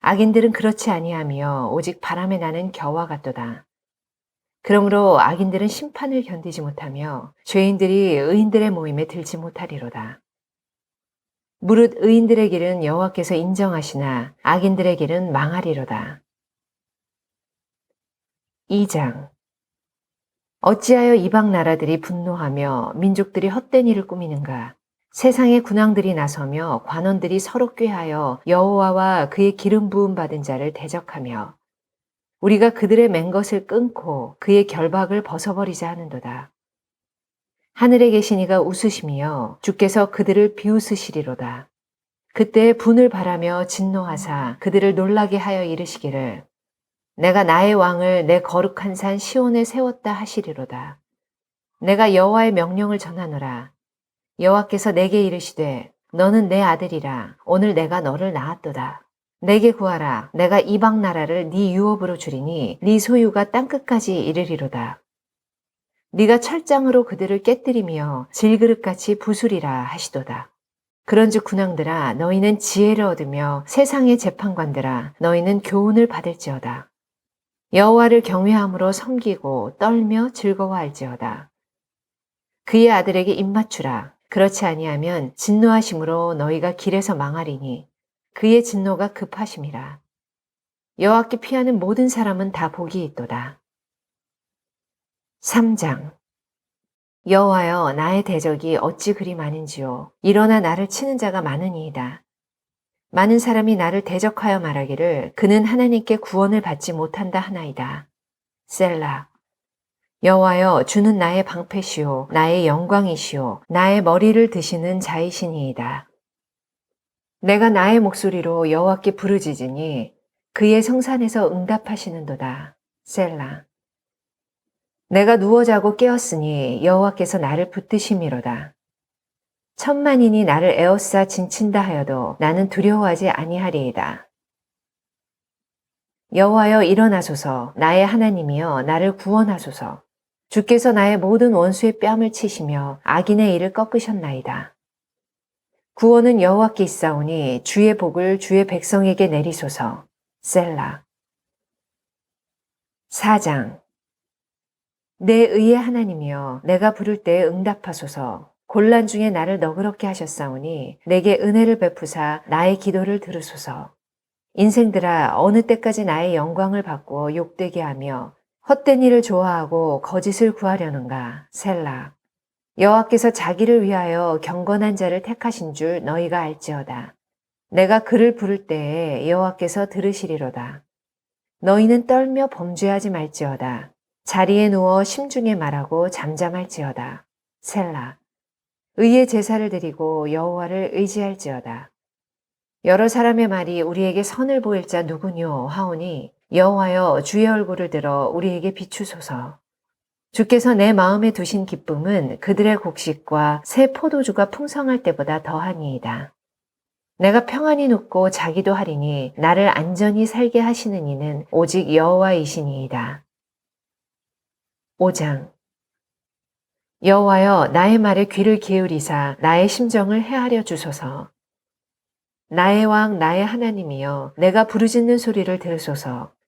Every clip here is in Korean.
악인들은 그렇지 아니하며 오직 바람에 나는 겨와 같도다. 그러므로 악인들은 심판을 견디지 못하며 죄인들이 의인들의 모임에 들지 못하리로다. 무릇 의인들의 길은 여호와께서 인정하시나 악인들의 길은 망하리로다. 2장 어찌하여 이방 나라들이 분노하며 민족들이 헛된 일을 꾸미는가? 세상의 군왕들이 나서며 관원들이 서로 꾀하여 여호와와 그의 기름 부음 받은 자를 대적하며 우리가 그들의 맹 것을 끊고 그의 결박을 벗어버리자 하는도다. 하늘에 이가 웃으시며 주께서 그들을 비웃으시리로다. 그때 분을 바라며 진노하사 그들을 놀라게 하여 이르시기를 내가 나의 왕을 내 거룩한 산 시온에 세웠다 하시리로다. 내가 여호와의 명령을 전하노라. 여호와께서 내게 이르시되 너는 내 아들이라 오늘 내가 너를 낳았도다. 내게 구하라 내가 이방 나라를 네 유업으로 주리니 네 소유가 땅 끝까지 이르리로다. 네가 철장으로 그들을 깨뜨리며 질그릇같이 부수리라 하시도다. 그런즉 군왕들아 너희는 지혜를 얻으며 세상의 재판관들아 너희는 교훈을 받을지어다. 여호와를 경외함으로 섬기고 떨며 즐거워할지어다. 그의 아들에게 입맞추라. 그렇지 아니하면 진노하심으로 너희가 길에서 망하리니 그의 진노가 급하심이라. 여호와께 피하는 모든 사람은 다 복이 있도다. 3장 여호와여 나의 대적이 어찌 그리 많은지요 일어나 나를 치는 자가 많으니이다. 많은 사람이 나를 대적하여 말하기를 그는 하나님께 구원을 받지 못한다 하나이다. 셀라 여호와여 주는 나의 방패시오 나의 영광이시오 나의 머리를 드시는 자이시니이다. 내가 나의 목소리로 여호와께 부르짖으니 그의 성산에서 응답하시는도다. 셀라 내가 누워 자고 깨었으니 여호와께서 나를 붙드심이로다. 천만인이 나를 에워싸 진친다 하여도 나는 두려워하지 아니하리이다. 여호와여 일어나소서 나의 하나님이여 나를 구원하소서 주께서 나의 모든 원수의 뺨을 치시며 악인의 일을 꺾으셨나이다. 구원은 여호와께 있사오니 주의 복을 주의 백성에게 내리소서. 셀라. 4장 내 의의 하나님이여 내가 부를 때에 응답하소서. 곤란 중에 나를 너그럽게 하셨사오니 내게 은혜를 베푸사 나의 기도를 들으소서. 인생들아 어느 때까지 나의 영광을 받고 욕되게 하며 헛된 일을 좋아하고 거짓을 구하려는가? 셀라 여호와께서 자기를 위하여 경건한 자를 택하신 줄 너희가 알지어다. 내가 그를 부를 때에 여호와께서 들으시리로다. 너희는 떨며 범죄하지 말지어다. 자리에 누워 심중에 말하고 잠잠할지어다. 셀라 의의 제사를 드리고 여호와를 의지할지어다. 여러 사람의 말이 우리에게 선을 보일 자 누구뇨 하오니 여호와여 주의 얼굴을 들어 우리에게 비추소서. 주께서 내 마음에 두신 기쁨은 그들의 곡식과 새 포도주가 풍성할 때보다 더하니이다. 내가 평안히 눕고 자기도 하리니 나를 안전히 살게 하시는 이는 오직 여호와이시니이다. 5장 여호와여 나의 말에 귀를 기울이사 나의 심정을 헤아려 주소서. 나의 왕 나의 하나님이여 내가 부르짖는 소리를 들으소서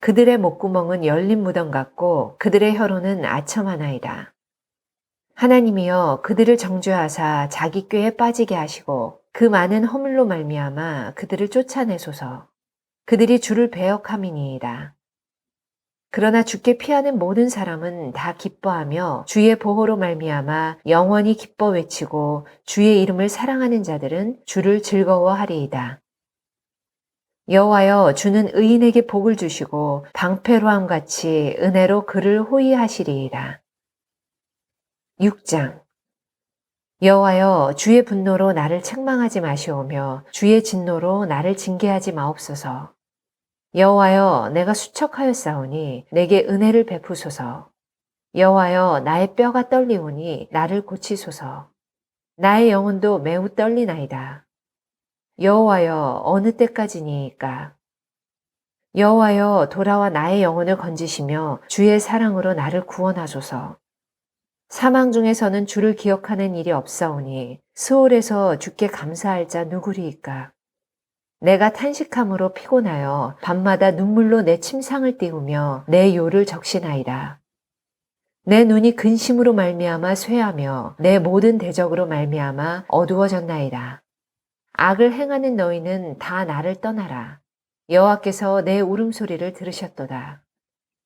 그들의 목구멍은 열린 무덤 같고 그들의 혀로는 아첨하나이다. 하나님이여 그들을 정죄하사 자기 꾀에 빠지게 하시고 그 많은 허물로 말미암아 그들을 쫓아내소서. 그들이 주를 배역함이니이다. 그러나 주께 피하는 모든 사람은 다 기뻐하며 주의 보호로 말미암아 영원히 기뻐 외치고 주의 이름을 사랑하는 자들은 주를 즐거워하리이다. 여호와여 주는 의인에게 복을 주시고 방패로함 같이 은혜로 그를 호위하시리이다. 6장 여호와여 주의 분노로 나를 책망하지 마시오며 주의 진노로 나를 징계하지 마옵소서. 여호와여 내가 수척하였사오니 내게 은혜를 베푸소서. 여호와여 나의 뼈가 떨리오니 나를 고치소서. 나의 영혼도 매우 떨리나이다. 여호와여 어느 때까지니이까? 여호와여 돌아와 나의 영혼을 건지시며 주의 사랑으로 나를 구원하소서. 사망 중에서는 주를 기억하는 일이 없사오니 스올에서 주께 감사할 자 누구리이까? 내가 탄식함으로 피곤하여 밤마다 눈물로 내 침상을 띄우며 내 요를 적시나이다. 내 눈이 근심으로 말미암아 쇠하며 내 모든 대적으로 말미암아 어두워졌나이다. 악을 행하는 너희는 다 나를 떠나라. 여호와께서 내 울음소리를 들으셨도다.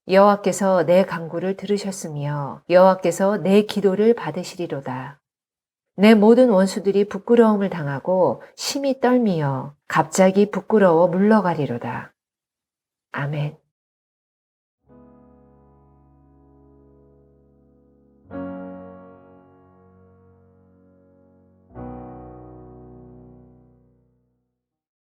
여호와께서 내 간구를 들으셨으며 여호와께서 내 기도를 받으시리로다. 내 모든 원수들이 부끄러움을 당하고 심히 떨미어 갑자기 부끄러워 물러가리로다. 아멘.